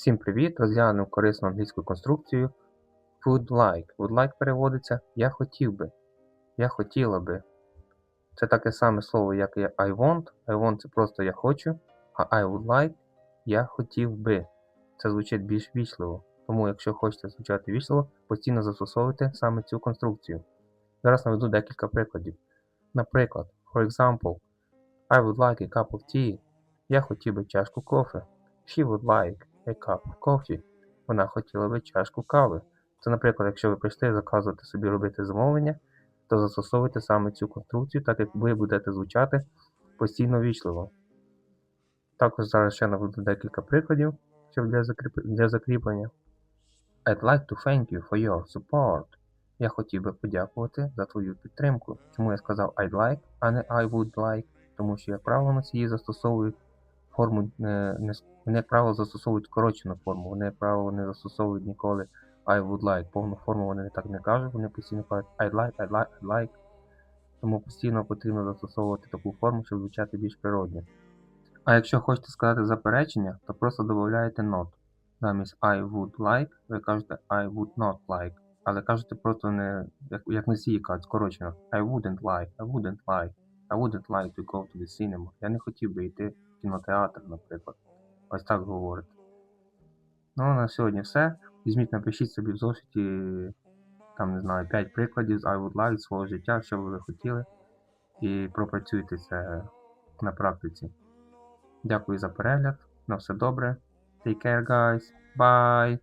Всім привіт! Розглянемо корисну англійську конструкцію would like. Would like переводиться я хотів би. Я хотіла би. Це таке саме слово, як і I want. I want це просто я хочу, а I would like я хотів би. Це звучить більш вічливо. Тому, якщо хочете звучати вічливо, постійно застосовуйте саме цю конструкцію. Зараз наведу декілька прикладів. Наприклад, for example, I would like a cup of tea. Я хотів би чашку кофе. She would like a cup of coffee. Вона хотіла би чашку кави. Це, наприклад, якщо ви прийшли заказувати собі робити замовлення, то застосовуйте саме цю конструкцію, так як ви будете звучати постійно вічливо. Також зараз ще наведу декілька прикладів для, закріп... для закріплення. I'd like to thank you for your support. Я хотів би подякувати за твою підтримку. Чому я сказав I'd like, а не I would like, тому що, як правило, носії застосовують форму, не, не, вони, як правило, застосовують скорочену форму, вони, як правило, не застосовують ніколи I would like. Повну форму вони так не кажуть, вони постійно кажуть I'd like, I'd like, I'd like. Тому постійно потрібно застосовувати таку форму, щоб звучати більш природньо. А якщо хочете сказати заперечення, то просто додаєте not. Замість I would like, ви кажете I would not like. Але кажете просто не як, як носії кажуть, скорочено. I wouldn't like, I wouldn't like, I wouldn't like to go to the cinema. Я не хотів би йти кінотеатр, наприклад. Ось так говорите. Ну, на сьогодні все. Візьміть, напишіть собі в зошиті, там, не знаю, 5 прикладів з I would like свого життя, що би ви хотіли. І пропрацюйте це на практиці. Дякую за перегляд. На все добре. Take care, guys. Bye.